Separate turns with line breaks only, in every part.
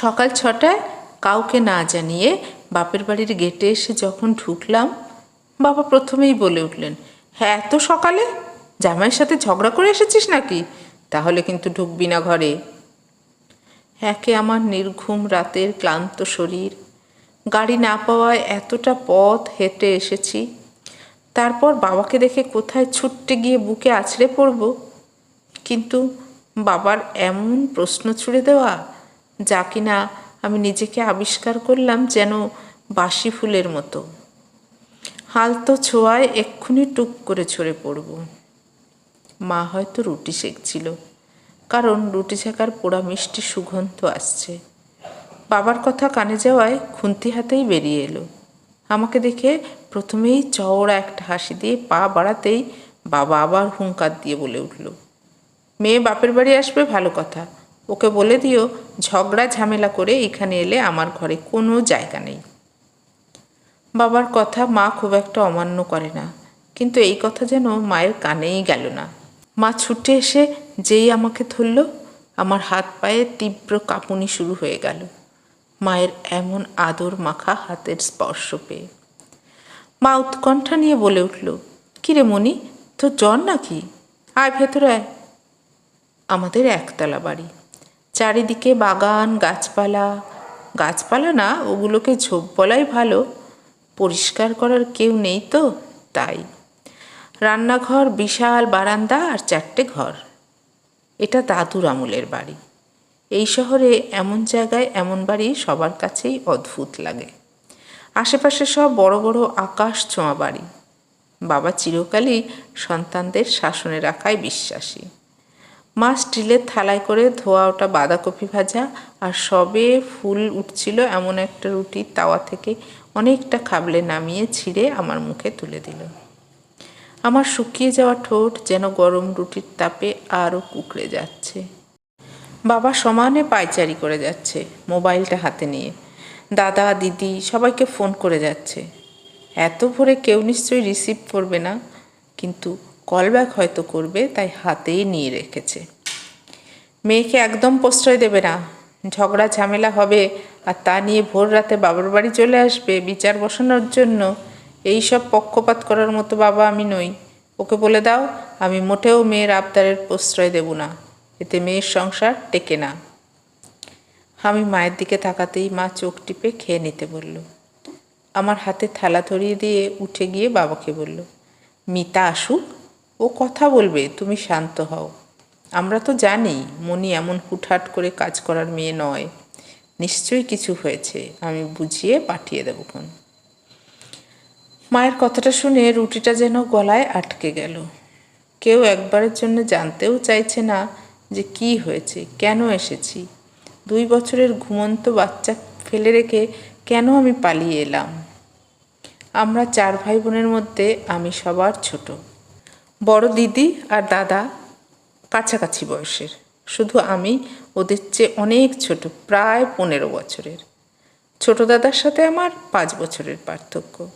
সকাল ছটায় কাউকে না জানিয়ে বাপের বাড়ির গেটে এসে যখন ঢুকলাম, বাবা প্রথমেই বলে উঠলেন হ্যাঁ এত সকালে? জামাইয়ের সাথে ঝগড়া করে এসেছিস নাকি? তাহলে কিন্তু ঢুকবি না ঘরে। একে আমার নির্ঘুম রাতের ক্লান্ত শরীর, গাড়ি না পাওয়ায় এতটা পথ হেঁটে এসেছি। তারপর বাবাকে দেখে কোথায় ছুটতে গিয়ে বুকে আছড়ে পড়ব? কিন্তু বাবার এমন প্রশ্ন ছুড়ে দেওয়া যা কিনা আমি নিজেকে আবিষ্কার করলাম যেন বাসি ফুলের মতো। হালতো ছোঁয়ায় এক্ষুনি টুক করে ছড়ে পড়ব। মা হয়তো রুটি সেকছিল কারণ রুটি ছেঁকার পোড়া মিষ্টি সুগন্ধ আসছে। বাবার কথা কানে যাওয়ায় খুন্তি হাতেই বেরিয়ে এলো। আমাকে দেখে প্রথমেই চওড়া একটা হাসি দিয়ে পা বাড়াতেই বাবা আবার হুঙ্কার দিয়ে বলে উঠল, মেয়ে বাপের বাড়ি আসবে ভালো কথা ওকে বলে দিও, ঝগড়া ঝামেলা করে এখানে এলে আমার ঘরে কোনো জায়গা নেই। বাবার কথা মা খুব একটা অমান্য করে না, কিন্তু এই কথা যেন মায়ের কানেই গেল না। মা ছুটে এসে যেই আমাকে ধরল, আমার হাত পায়ে তীব্র কাঁপুনি শুরু হয়ে গেল। মায়ের এমন আদর মাখা হাতের স্পর্শ পেয়ে। মা উৎকণ্ঠা নিয়ে বলে উঠল, কিরে মনি তোর জ্বর নাকি? আয় ভেতরে আমাদের একতলা বাড়ি। চারিদিকে বাগান, গাছপালা। গাছপালা না, ওগুলোকে ঝোপ বলাই ভালো। পরিষ্কার করার কেউ নেই তো, তাই। রান্নাঘর, বিশাল বারান্দা আর চারটে ঘর। এটা দাদুর আমলের বাড়ি। এই শহরে এমন জায়গায় এমন বাড়ি সবার কাছেই অদ্ভুত লাগে। আশেপাশে সব বড় বড় আকাশ ছোঁয়া বাড়ি। বাবা চিরকালই সন্তানদের শাসনে রাখায় বিশ্বাসী। মা স্টিলের থালায় করে ধোয়া ওটা বাঁধাকপি ভাজা আর সবে ফুল উঠছিল এমন একটা রুটি তাওয়া থেকে অনেকটা খাবলে নামিয়ে ছিঁড়ে আমার মুখে তুলে দিল। আমার শুকিয়ে যাওয়া ঠোঁট যেন গরম রুটির তাপে আরও কুকড়ে যাচ্ছে। বাবা সমানে পায়চারি করে যাচ্ছে মোবাইলটা হাতে নিয়ে। দাদা, দিদি সবাইকে ফোন করে যাচ্ছে। এত ভোরে কেউ নিশ্চয়ই রিসিভ করবে না, কিন্তু কল ব্যাক হয়তো করবে, তাই হাতেই নিয়ে রেখেছে। মেয়েকে একদম প্রশ্রয় দেবে না। ঝগড়া ঝামেলা হবে, আর তা নিয়ে ভোর রাতে বাবার বাড়ি চলে আসবে বিচার বসানোর জন্য। এই সব পক্ষপাত করার মতো বাবা আমি নই। ওকে বলে দাও, আমি মোটেও মেয়ের আবদারের প্রশ্রয় দেব না। এতে মেয়ের সংসার টেকে না। আমি মায়ের দিকে তাকাতেই মা চোখ টিপে খেয়ে নিতে বলল, আমার হাতে থালা ধরিয়ে দিয়ে উঠে গিয়ে বাবাকে বলল, মিতা আসুক ও কথা বলবে, তুমি শান্ত হও। আমরা তো জানি মনি এমন হুটহাট করে কাজ করার মেয়ে নয়। নিশ্চয়ই কিছু হয়েছে, আমি বুঝিয়ে পাঠিয়ে দেবো কোন মায়ের কথাটা শুনে রুটিটা যেন গলায় আটকে গেল। কেউ একবারের জন্য জানতেও চাইছে না যে কি হয়েছে, কেন এসেছি। দুই বছরের ঘুমন্ত বাচ্চা ফেলে রেখে কেন আমি পালিয়ে এলাম? আমরা চার ভাই বোনের মধ্যে আমি সবার ছোট। বড় দিদি আর দাদা কাছাকাছি বয়সের। শুধু আমি, ওদের চেয়ে অনেক ছোট, প্রায় পনেরো বছরের। ছোট দাদার সাথে আমার পাঁচ বছরের পার্থক্য।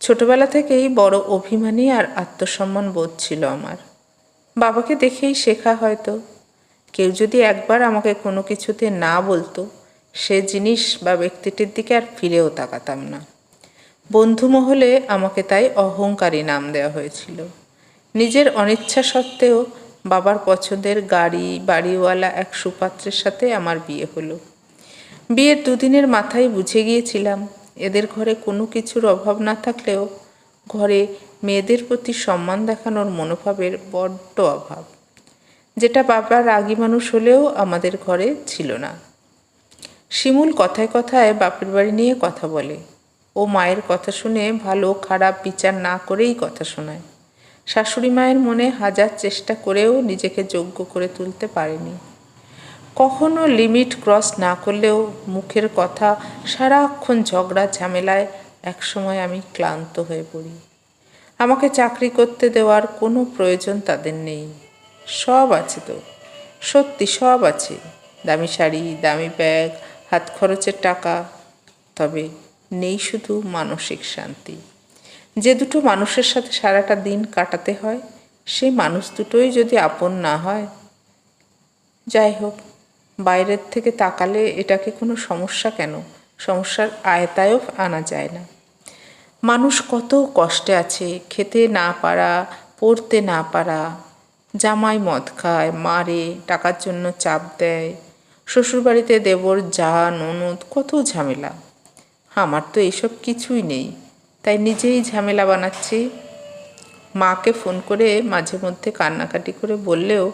ছোটবেলা থেকেই বড় অভিমানী আর আত্মসম্মান বোধ ছিল আমার। বাবাকে দেখেই শেখা হয়তো। কেউ যদি একবার আমাকে কোনো কিছুতে না বলতো, সে জিনিস বা ব্যক্তিটির দিকে আর ফিরেও তাকাতাম না। বন্ধু মহলে আমাকে তাই অহংকারী নাম দেওয়া হয়েছিল। নিজের অনিচ্ছা সত্ত্বেও বাবার পছন্দের গাড়ি, বাড়িওয়ালা এক সুপাত্রের সাথে আমার বিয়ে হলো। বিয়ের দুদিনের মাথায় বুঝে গিয়েছিলাম, এদের ঘরে কোনো কিছুর অভাব না থাকলেও ঘরে মেয়েদের প্রতি সম্মান দেখানোর মনোভাবের বড্ড অভাব, যেটা বাবার রাগী মানুষ হলেও আমাদের ঘরে ছিল না। শিমুল কথায় কথায় বাপের বাড়ি নিয়ে কথা বলে। ও মায়ের কথা শুনে ভালো খারাপ বিচার না করেই কথা শোনায়। শাশুড়ি মায়ের মনে হাজার চেষ্টা করেও নিজেকে যোগ্য করে তুলতে পারেনি। কখনো লিমিট ক্রস না করলেও মুখের কথা সারাক্ষণ ঝগড়া ঝামেলায় একসময় আমি ক্লান্ত হয়ে পড়ি। আমাকে চাকরি করতে দেওয়ার কোনো প্রয়োজন তাদের নেই। সব আছে তো। সত্যি সব আছে। দামি শাড়ি, দামি ব্যাগ, হাত খরচের টাকা। তবে নেই শুধু মানসিক শান্তি। যে দুটো মানুষের সাথে সারাটা দিন কাটাতে হয়, সেই মানুষ দুটোই যদি আপন না হয়। যাই হোক, বাইরের থেকে তাকালে এটাকে কোনো সমস্যা কেন? সমস্যার আয়তায়ও আনা যায় না। মানুষ কত কষ্টে আছে, খেতে না পারা, পড়তে না পারা, জামাই মদ খায়, মারে, টাকার জন্য চাপ দেয়, শ্বশুরবাড়িতে দেবর যা ননদ, কত ঝামেলা। আমার তো এইসব কিছুই নেই। তাই নিজেই ঝামেলা বানাচ্ছি। মাকে ফোন করে মাঝে মধ্যে কান্নাকাটি করে বললেও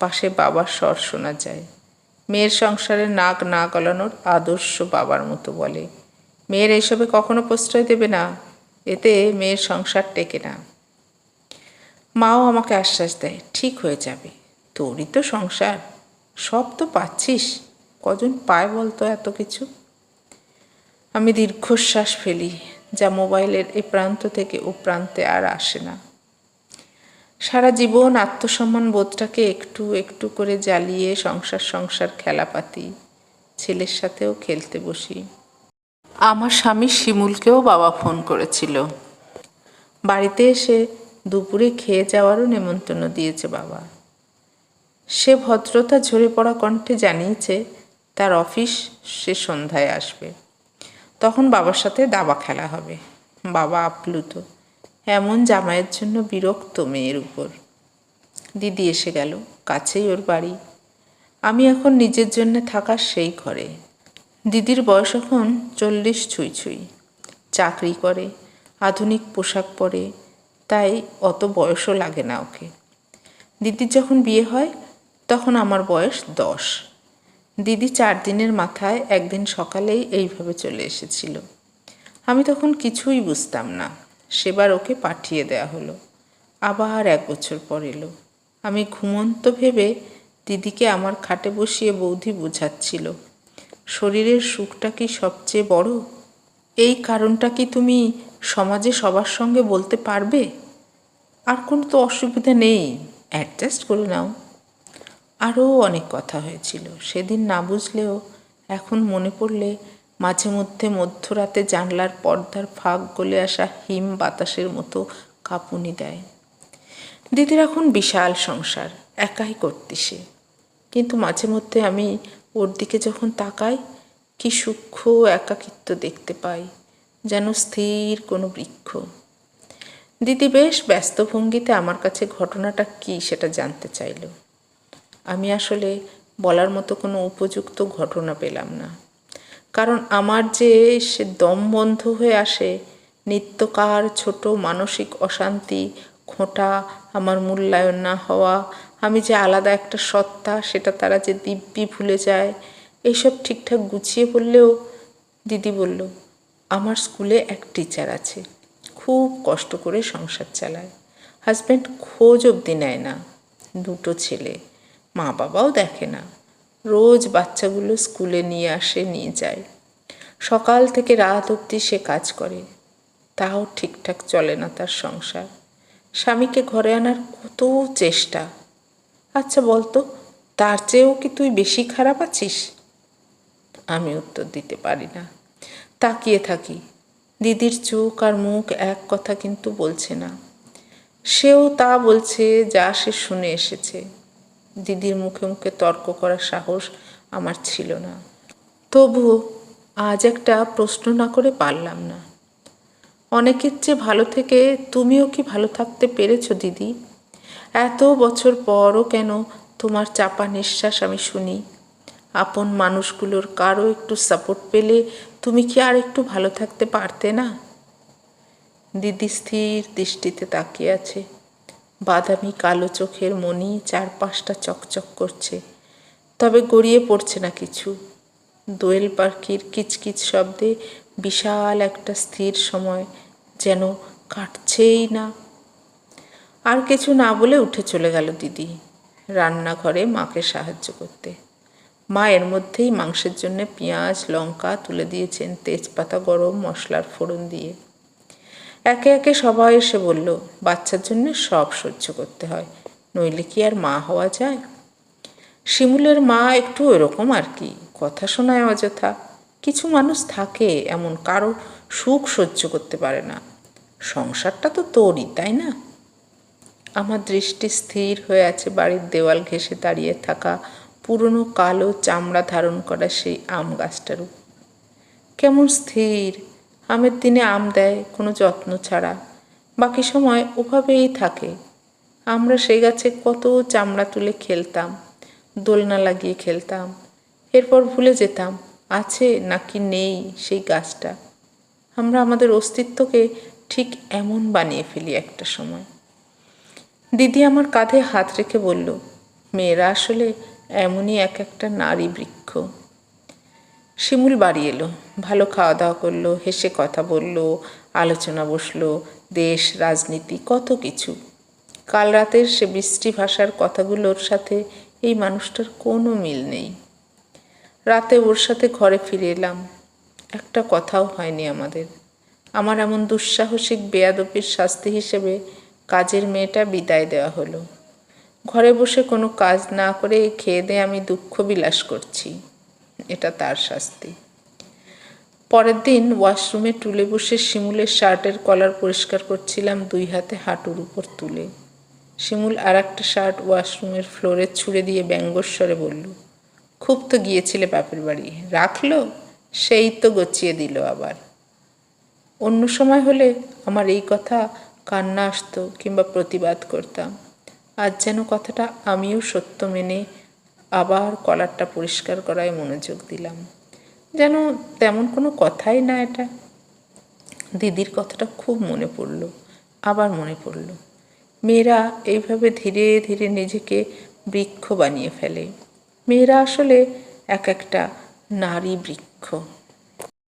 পাশে বাবার স্বর শোনা যায়। মেয়ের সংসারে নাক না গলানোর আদর্শ বাবার মতো বলে। মেয়ের এসবে কখনো প্রশ্রয় দেবে না, এতে মেয়ের সংসার টেকে না। মাও আমাকে আশ্বাস দেয়, ঠিক হয়ে যাবে। তোরই তো সংসার। সব তো পাচ্ছিস। কজন পায় বলতো এত কিছু? আমি দীর্ঘশ্বাস ফেলি। যা মোবাইলের এ প্রান্ত থেকে ও প্রান্তে আর আসে না। সারা জীবন আত্মসম্মান বোধটাকে একটু একটু করে জ্বালিয়ে সংসার সংসার খেলাপাতি, ছেলের সাথেও খেলতে বসি। আমার স্বামী শিমুলকেও বাবা ফোন করেছিল। বাড়িতে এসে দুপুরে খেয়ে যাওয়ারও নেমন্তন্ন দিয়েছে বাবা। সে ভদ্রতা ঝরে পড়া কণ্ঠে জানিয়েছে, তার অফিস সে সন্ধ্যায় আসবে। তখন বাবার সাথে দাবা খেলা হবে। বাবা আপ্লুত। এমন জামাইয়ের জন্য বিরক্ত মেয়ের উপর। দিদি এসে গেল, কাছেই ওর বাড়ি। আমি এখন নিজের জন্য থাকার সেই ঘরে। দিদির বয়স এখন চল্লিশ ছুঁই ছুঁই। চাকরি করে, আধুনিক পোশাক পরে, তাই অত বয়সও লাগে না ওকে। দিদির যখন বিয়ে হয়, তখন আমার বয়স দশ। দিদি চার দিনের মাথায় একদিন সকালেই এইভাবে চলে এসেছিল। আমি তখন কিছুই বুঝতাম না। সেবার ওকে পাঠিয়ে দেয়া হলো। আবার এক বছর পর এলো। আমি ঘুমন্ত ভেবে দিদিকে আমার খাটে বসিয়ে বৌদি বোঝাচ্ছিল, শরীরের সুখটা কি সবচেয়ে বড়? এই কারণটা কি তুমি সমাজে সবার সঙ্গে বলতে পারবে? আর কোনো তো অসুবিধা নেই। অ্যাডজাস্ট করে নাও। আরও অনেক কথা হয়েছিল। সেদিন না বুঝলেও এখন মনে পড়লে মাঝে মধ্যে মধ্যরাতে জানলার পর্দার ফাঁক গলে আসা হিম বাতাসের মতো কাঁপুনি দেয়। দিদির এখন বিশাল সংসার, একাই করতে সে কিন্তু মাঝে মধ্যে আমি ওর দিকে যখন তাকাই, কি সূক্ষ্ম একাকিত্ব দেখতে পাই, যেন স্থির কোনো বৃক্ষ। দিদি বেশ ব্যস্ত ভঙ্গিতে আমার কাছে ঘটনাটা কি সেটা জানতে চাইল। আমি আসলে বলার মতো কোনো উপযুক্ত ঘটনা পেলাম না। কারণ আমার যে সে দম বন্ধ হয়ে আসে, নিত্যকার ছোট মানসিক অশান্তি, খোঁটা, আমার মূল্যায়ন না হওয়া, আমি যে আলাদা একটা সত্তা, সেটা তারা যে দিব্যি ভুলে যায় এইসব ঠিকঠাক গুছিয়ে বললেও দিদি বলল, আমার স্কুলে এক টিচার আছে, খুব কষ্ট করে সংসার চালায়। হাজব্যান্ড খোঁজ অবধি নেয় না, দুটো ছেলে। মা বাবাও দেখে না। রোজ বাচ্চাগুলো স্কুলে নিয়ে আসে, নিয়ে যায়। সকাল থেকে রাত অবধি সে কাজ করে। তাও ঠিকঠাক চলে না তার সংসার। স্বামীকে ঘরে আনার কত চেষ্টা। আচ্ছা বলতো, তার চেয়েও কি তুই বেশি খারাপ আছিস? আমি উত্তর দিতে পারি না। তাকিয়ে থাকি। দিদির চোখ আর মুখ এক কথা কিন্তু বলছে না। সেও তা বলছে, যা সে শুনে এসেছে। দিদির মুখে মুখে তর্ক করার সাহস আমার ছিল না। তবুও আজ একটা প্রশ্ন না করে পারলাম না। অনেকের চেয়ে ভালো থেকে তুমিও কি ভালো থাকতে পেরেছ দিদি? এত বছর পরও কেন তোমার চাপা নিঃশ্বাস আমি শুনি? আপন মানুষগুলোর কারও একটু সাপোর্ট পেলে তুমি কি আর একটু ভালো থাকতে পারতে না? দিদি স্থির দৃষ্টিতে তাকিয়ে আছে। বাদামি কালো চোখের মনি চার পাঁচটা চকচক করছে। তবে গড়িয়ে পড়ছে না কিছু। দোয়েল পাখির কিচকিচ শব্দে বিশাল একটা স্থির সময় যেন কাটছেই না। আর কিছু না বলে উঠে চলে গেল দিদি রান্নাঘরে মাকে সাহায্য করতে। মা এর মধ্যেই মাংসের জন্য পেঁয়াজ, লঙ্কা তুলে দিয়েছেন তেজপাতা, গরম মশলার ফোড়ন দিয়ে। একে একে সবাই এসে বলল, বাচ্চার জন্য সব সহ্য করতে হয়, নইলে কি আর মা হওয়া যায়? শিমুলের মা একটু এরকম আর কি, কথা শোনায় অযথা। কিছু মানুষ থাকে, এমন কারও সুখ সহ্য করতে পারে না। সংসারটা তো তোরই, তাই না? আমার দৃষ্টি স্থির হয়ে আছে বাড়ির দেওয়াল ঘেঁষে দাঁড়িয়ে থাকা পুরনো কালো চামড়া ধারণ করা সেই আম গাছটার কেমন স্থির আমের দিনে আম দেয় কোনো যত্ন ছাড়া। বাকি সময় ওভাবেই থাকে। আমরা সেই গাছে কত চামড়া তুলে খেলতাম, দোলনা লাগিয়ে খেলতাম, এরপর ভুলে যেতাম, আছে নাকি নেই সেই গাছটা। আমরা আমাদের অস্তিত্বকে ঠিক এমন বানিয়ে ফেলি একটা সময়। দিদি আমার কাঁধে হাত রেখে বলল, মেয়েরা আসলে এমনই এক একটা নারী বৃক্ষ। শিমুল বাড়ি এলো। ভালো খাওয়া দাওয়া করল, হেসে কথা বলল, আলোচনা বসল, দেশ, রাজনীতি, কত কিছু। কাল রাতের সে বৃষ্টি ভাষার কথাগুলোর সাথে এই মানুষটার কোনো মিল নেই। রাতে ওর সাথে ঘরে ফিরে এলাম। একটা কথাও হয়নি আমাদের। আমার এমন দুঃসাহসিক বেয়াদপির শাস্তি হিসেবে কাজের মেয়েটা বিদায় দেওয়া হলো। ঘরে বসে কোনো কাজ না করে খেয়ে দিয়ে আমি দুঃখ বিলাস করছি। এটা তার শাস্তি। পরের দিন ওয়াশরুমে টুলে বসে শিমুলের শার্টের কলার পরিষ্কার করছিলাম দুই হাতে হাঁটুর উপর তুলে। শিমুল আর একটা শার্ট ওয়াশরুমের ফ্লোরে ছুঁড়ে দিয়ে ব্যঙ্গস্বরে বলল, খুব তো গিয়েছিলে বাপের বাড়ি, রাখল? সেই তো গচিয়ে দিল আবার। অন্য সময় হলে আমার এই কথা কান্না আসতো কিংবা প্রতিবাদ করতাম। আজ যেন কথাটা আমিও সত্য মেনে আবার কলারটা পরিষ্কার করায় মনোযোগ দিলাম। যেন তেমন কোনো কথাই না এটা। দিদির কথাটা খুব মনে পড়ল, আবার মনে পড়ল। মেয়েরা এইভাবে ধীরে ধীরে নিজেকে বৃক্ষ বানিয়ে ফেলে। মেয়েরা আসলে এক একটা নারী বৃক্ষ।